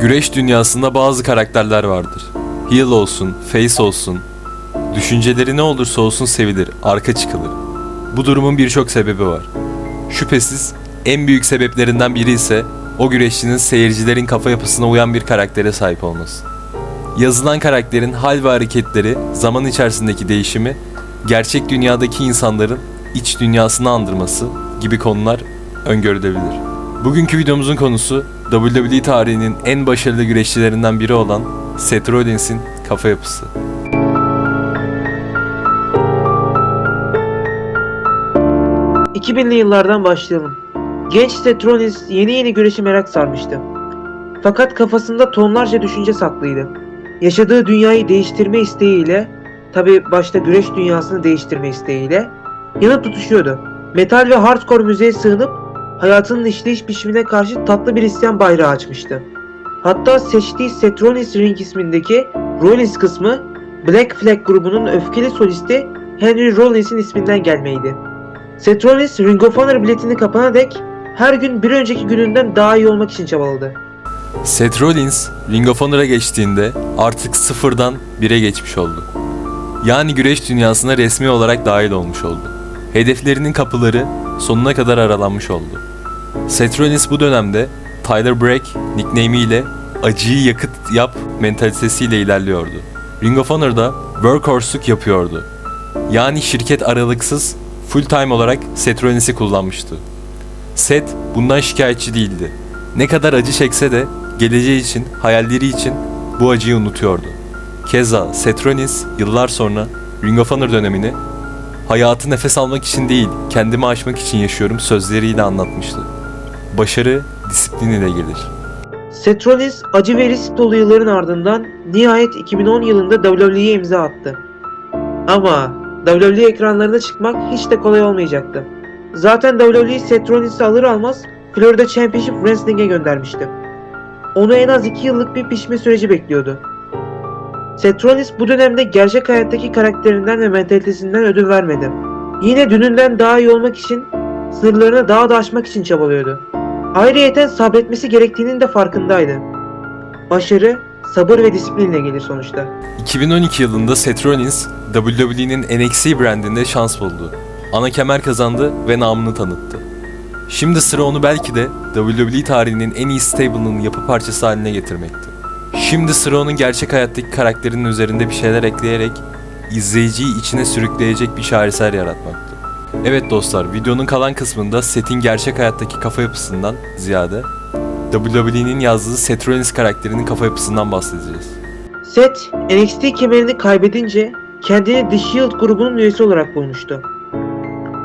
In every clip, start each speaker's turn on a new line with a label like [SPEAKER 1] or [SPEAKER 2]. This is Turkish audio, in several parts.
[SPEAKER 1] Güreş dünyasında bazı karakterler vardır. Heel olsun, face olsun. Düşünceleri ne olursa olsun sevilir, arka çıkılır. Bu durumun birçok sebebi var. Şüphesiz en büyük sebeplerinden biri ise o güreşçinin seyircilerin kafa yapısına uyan bir karaktere sahip olması. Yazılan karakterin hal ve hareketleri, zaman içerisindeki değişimi, gerçek dünyadaki insanların iç dünyasını andırması gibi konular öngörülebilir. Bugünkü videomuzun konusu WWE tarihinin en başarılı güreşçilerinden biri olan Seth Rollins'in kafa yapısı.
[SPEAKER 2] Cık, 2000'li yıllardan başlayalım. Genç Seth Rollins yeni yeni güreşe merak sarmıştı. Fakat kafasında tonlarca düşünce saklıydı. Yaşadığı dünyayı değiştirme isteğiyle, tabi başta güreş dünyasını değiştirme isteğiyle yanıp tutuşuyordu. Metal ve hardcore müziğe sığınıp hayatının işleyiş biçimine karşı tatlı bir isyan bayrağı açmıştı. Hatta seçtiği Seth Rollins Ring ismindeki Rollins kısmı Black Flag grubunun öfkeli solisti Henry Rollins'in isminden gelmeydi. Seth Rollins Ring of Honor biletini kapana dek her gün bir önceki gününden daha iyi olmak için çabaladı.
[SPEAKER 1] Seth Rollins, Ring of Honor'a geçtiğinde artık sıfırdan bire geçmiş oldu. Yani güreş dünyasına resmi olarak dahil olmuş oldu. Hedeflerinin kapıları sonuna kadar aralanmış oldu. Seth Rollins bu dönemde Tyler Break nickname ile acıyı yakıt yap mentalitesiyle ilerliyordu. Ring of Honor'da workhorse'luk yapıyordu. Yani şirket aralıksız full time olarak Seth Rollins'i kullanmıştı. Seth bundan şikayetçi değildi. Ne kadar acı çekse de geleceği için, hayalleri için bu acıyı unutuyordu. Keza Seth Rollins yıllar sonra Ring of Honor dönemini hayatı nefes almak için değil, kendimi aşmak için yaşıyorum sözleriyle anlatmıştı. Başarı disiplin ile gelir.
[SPEAKER 2] Seth Rollins acı ve risk dolu yılların ardından nihayet 2010 yılında WWE'ye imza attı. Ama WWE ekranlarına çıkmak hiç de kolay olmayacaktı. Zaten WWE Seth Rollins'i alır almaz Florida Championship Wrestling'e göndermişti. Onu en az 2 yıllık bir pişme süreci bekliyordu. Seth Rollins bu dönemde gerçek hayattaki karakterinden ve mentalitesinden ödün vermedi. Yine dününden daha iyi olmak için, sınırlarını daha da aşmak için çabalıyordu. Ayrıyeten sabretmesi gerektiğinin de farkındaydı. Başarı, sabır ve disiplinle gelir sonuçta.
[SPEAKER 1] 2012 yılında Seth Rollins WWE'nin NXT brandinde şans buldu. Ana kemer kazandı ve namını tanıttı. Şimdi sıra onu belki de WWE tarihinin en iyi stable'ının yapı parçası haline getirmekti. Şimdi sıra onun gerçek hayattaki karakterinin üzerinde bir şeyler ekleyerek izleyiciyi içine sürükleyecek bir şaheser yaratmaktı. Evet dostlar, videonun kalan kısmında Seth'in gerçek hayattaki kafa yapısından ziyade WWE'nin yazdığı Seth Rollins karakterinin kafa yapısından bahsedeceğiz.
[SPEAKER 2] Seth, NXT kemerini kaybedince kendini The Shield grubunun üyesi olarak bulmuştu.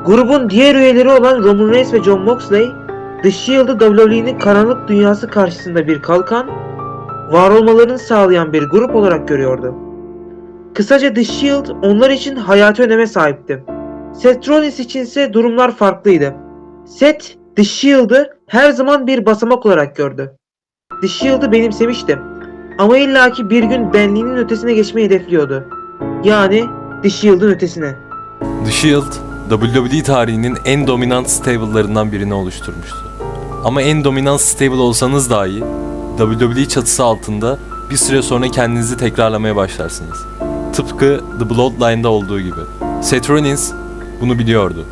[SPEAKER 2] Grubun diğer üyeleri olan Roman Reigns ve John Moxley, The Shield'ı WWE'nin karanlık dünyası karşısında bir kalkan, var olmalarını sağlayan bir grup olarak görüyordu. Kısaca The Shield onlar için hayati öneme sahipti. Seth Rollins içinse durumlar farklıydı. Seth, The Shield'ı her zaman bir basamak olarak gördü. The Shield'ı benimsemişti. Ama illaki bir gün benliğinin ötesine geçmeyi hedefliyordu. Yani The Shield'ın ötesine.
[SPEAKER 1] The Shield, WWE tarihinin en dominant stable'larından birini oluşturmuştu. Ama en dominant stable olsanız dahi WWE çatısı altında bir süre sonra kendinizi tekrarlamaya başlarsınız. Tıpkı The Bloodline'da olduğu gibi. Seth Rollins bunu biliyordu.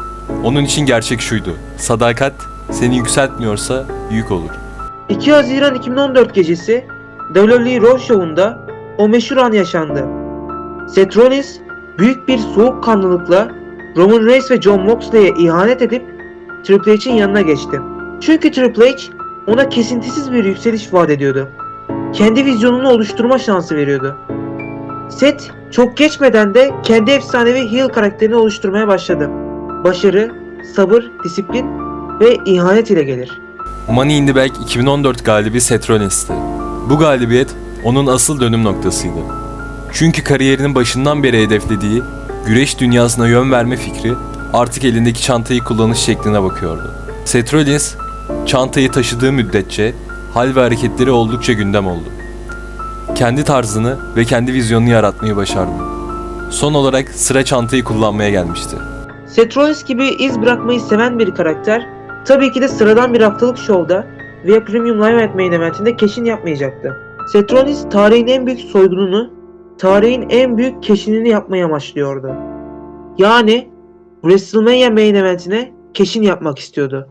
[SPEAKER 1] Onun için gerçek şuydu. Sadakat seni yükseltmiyorsa yük olur.
[SPEAKER 2] 2 Haziran 2014 gecesi WWE Raw Show'unda o meşhur an yaşandı. Seth Rollins büyük bir soğukkanlılıkla Roman Reigns ve John Moxley'e ihanet edip Triple H'in yanına geçti. Çünkü Triple H ona kesintisiz bir yükseliş vaat ediyordu. Kendi vizyonunu oluşturma şansı veriyordu. Seth çok geçmeden de kendi efsanevi heel karakterini oluşturmaya başladı. Başarı, sabır, disiplin ve ihanet ile gelir.
[SPEAKER 1] Money in the Bank 2014 galibi Seth Rollins'ti. Bu galibiyet onun asıl dönüm noktasıydı. Çünkü kariyerinin başından beri hedeflediği güreş dünyasına yön verme fikri artık elindeki çantayı kullanış şekline bakıyordu. Seth Rollins çantayı taşıdığı müddetçe hal ve hareketleri oldukça gündem oldu. Kendi tarzını ve kendi vizyonunu yaratmayı başardı. Son olarak sıra çantayı kullanmaya gelmişti.
[SPEAKER 2] Seth Rollins gibi iz bırakmayı seven bir karakter, tabii ki de sıradan bir haftalık şovda veya Premium Live Event Main Event'inde keşin yapmayacaktı. Seth Rollins tarihin en büyük soygununu, tarihin en büyük keşinini yapmayı amaçlıyordu. Yani WrestleMania Main Event'ine keşin yapmak istiyordu.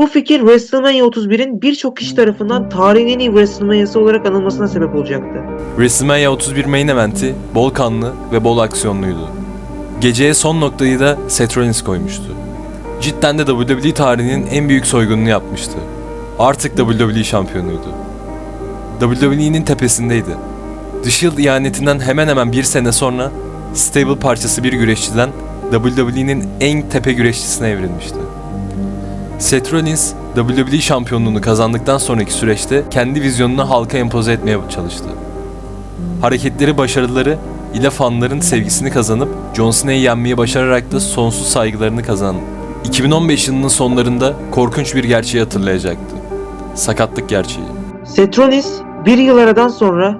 [SPEAKER 2] Bu fikir WrestleMania 31'in birçok kişi tarafından tarihin en iyi WrestleMania'sı olarak anılmasına sebep olacaktı.
[SPEAKER 1] WrestleMania 31 main eventi bol kanlı ve bol aksiyonluydu. Geceye son noktayı da Seth Rollins koymuştu. Cidden de WWE tarihinin en büyük soygununu yapmıştı. Artık WWE şampiyonuydu. WWE'nin tepesindeydi. The Shield ihanetinden hemen hemen bir sene sonra stable parçası bir güreşçiden WWE'nin en tepe güreşçisine evrilmişti. Seth Rollins WWE şampiyonluğunu kazandıktan sonraki süreçte kendi vizyonunu halka empoze etmeye çalıştı. Hareketleri, başarıları ile fanların sevgisini kazanıp John Cena'yı yenmeyi başararak da sonsuz saygılarını kazandı. 2015 yılının sonlarında korkunç bir gerçeği hatırlayacaktı. Sakatlık gerçeği.
[SPEAKER 2] Seth Rollins bir yıl aradan sonra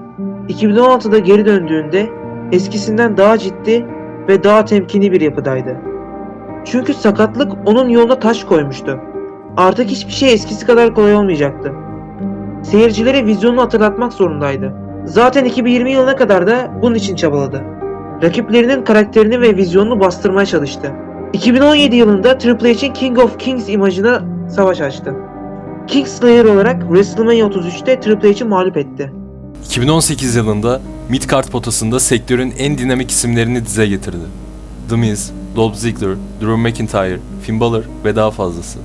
[SPEAKER 2] 2016'da geri döndüğünde eskisinden daha ciddi ve daha temkinli bir yapıdaydı. Çünkü sakatlık onun yoluna taş koymuştu. Artık hiçbir şey eskisi kadar kolay olmayacaktı. Seyircilere vizyonunu hatırlatmak zorundaydı. Zaten 2020 yılına kadar da bunun için çabaladı. Rakiplerinin karakterini ve vizyonunu bastırmaya çalıştı. 2017 yılında Triple H'in King of Kings imajına savaş açtı. Kingslayer olarak WrestleMania 33'te Triple H'i mağlup etti.
[SPEAKER 1] 2018 yılında Midcard potasında sektörün en dinamik isimlerini dize getirdi. The Miz, Dolph Ziggler, Drew McIntyre, Finn Balor ve daha fazlası.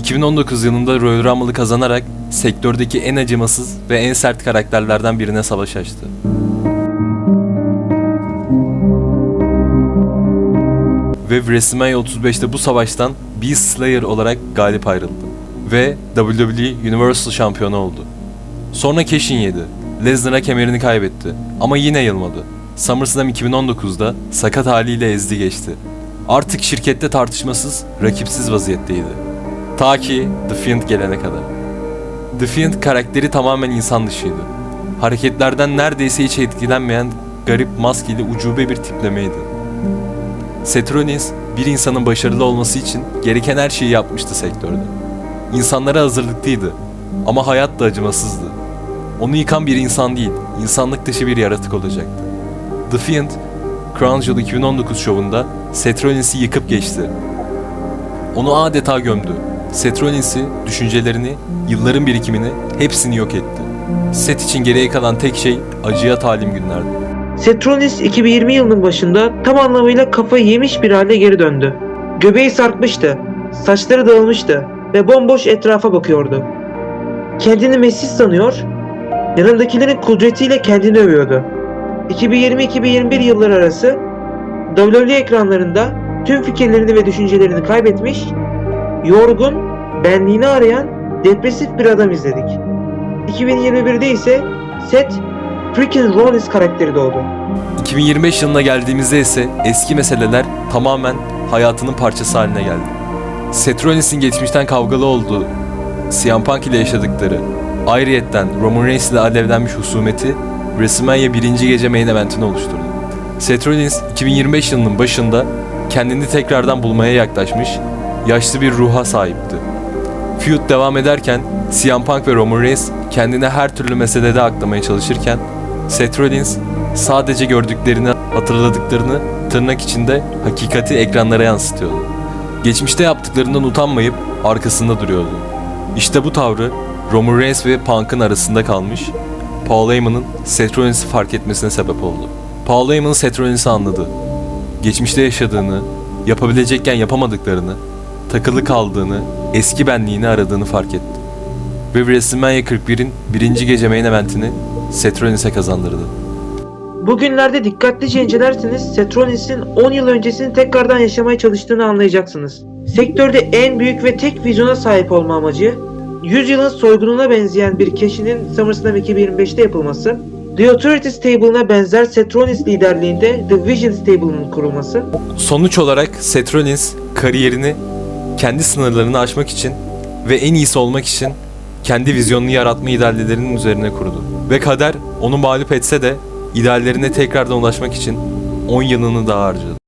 [SPEAKER 1] 2019 yılında Royal kazanarak sektördeki en acımasız ve en sert karakterlerden birine savaş açtı. Ve WrestleMania 35'te bu savaştan Beast Slayer olarak galip ayrıldı. Ve WWE Universal şampiyonu oldu. Sonra Cashin yedi. Lesnar'a kemerini kaybetti. Ama yine yılmadı. SummerSlam 2019'da sakat haliyle ezdi geçti. Artık şirkette tartışmasız, rakipsiz vaziyetteydi. Ta ki The Fiend gelene kadar. The Fiend karakteri tamamen insan dışıydı. Hareketlerden neredeyse hiç etkilenmeyen garip maskeli ucube bir tiplemeydi. Seth Rollins bir insanın başarılı olması için gereken her şeyi yapmıştı sektörde. İnsanlara hazırlıklıydı ama hayat da acımasızdı. Onu yıkan bir insan değil, insanlık dışı bir yaratık olacaktı. The Fiend, Crown Jewel 2019 şovunda Seth Rollins'i yıkıp geçti. Onu adeta gömdü. Seth Rollins'i, düşüncelerini, yılların birikimini hepsini yok etti. Seth için geriye kalan tek şey acıya talim günlerdi.
[SPEAKER 2] Seth Rollins 2020 yılının başında tam anlamıyla kafayı yemiş bir halde geri döndü. Göbeği sarkmıştı, saçları dağılmıştı ve bomboş etrafa bakıyordu. Kendini Mesih sanıyor, yanındakilerin kudretiyle kendini övüyordu. 2020-2021 yılları arası WWE ekranlarında tüm fikirlerini ve düşüncelerini kaybetmiş, yorgun, benliğini arayan depresif bir adam izledik. 2021'de ise Seth Freaking Rollins karakteri doğdu.
[SPEAKER 1] 2025 yılına geldiğimizde ise eski meseleler tamamen hayatının parçası haline geldi. Seth Rollins'in geçmişten kavgalı olduğu, CM Punk ile yaşadıkları, ayrıyetten Roman Reigns ile alevlenmiş husumeti WrestleMania 1. gece main eventini oluşturdu. Seth Rollins 2025 yılının başında kendini tekrardan bulmaya yaklaşmış, yaşlı bir ruha sahipti. Feud devam ederken CM Punk ve Roman Reigns kendine her türlü meselede aklamaya çalışırken Seth Rollins sadece gördüklerini, hatırladıklarını tırnak içinde hakikati ekranlara yansıtıyordu. Geçmişte yaptıklarından utanmayıp arkasında duruyordu. İşte bu tavrı Roman Reigns ve Punk'ın arasında kalmış, Paul Heyman'ın Seth Rollins'i fark etmesine sebep oldu. Paul Heyman Seth Rollins'i anladı. Geçmişte yaşadığını, yapabilecekken yapamadıklarını, takılı kaldığını, eski benliğini aradığını fark etti. Ve WrestleMania 41'in birinci gece main eventini Seth Rollins'e kazandırdı.
[SPEAKER 2] Bugünlerde dikkatlice incelerseniz Seth Rollins'in 10 yıl öncesini tekrardan yaşamaya çalıştığını anlayacaksınız. Sektörde en büyük ve tek vizyona sahip olma amacı, 100 yılın soygununa benzeyen bir keşinin SummerSlam 2025'te yapılması, The Authority Stable'ına benzer Seth Rollins liderliğinde The Vision Stable'ının kurulması,
[SPEAKER 1] Sonuç olarak Seth Rollins kariyerini kendi sınırlarını aşmak için ve en iyisi olmak için kendi vizyonunu yaratma ideallerinin üzerine kurdu. Ve kader onu mağlup etse de ideallerine tekrardan ulaşmak için 10 yılını daha harcadı.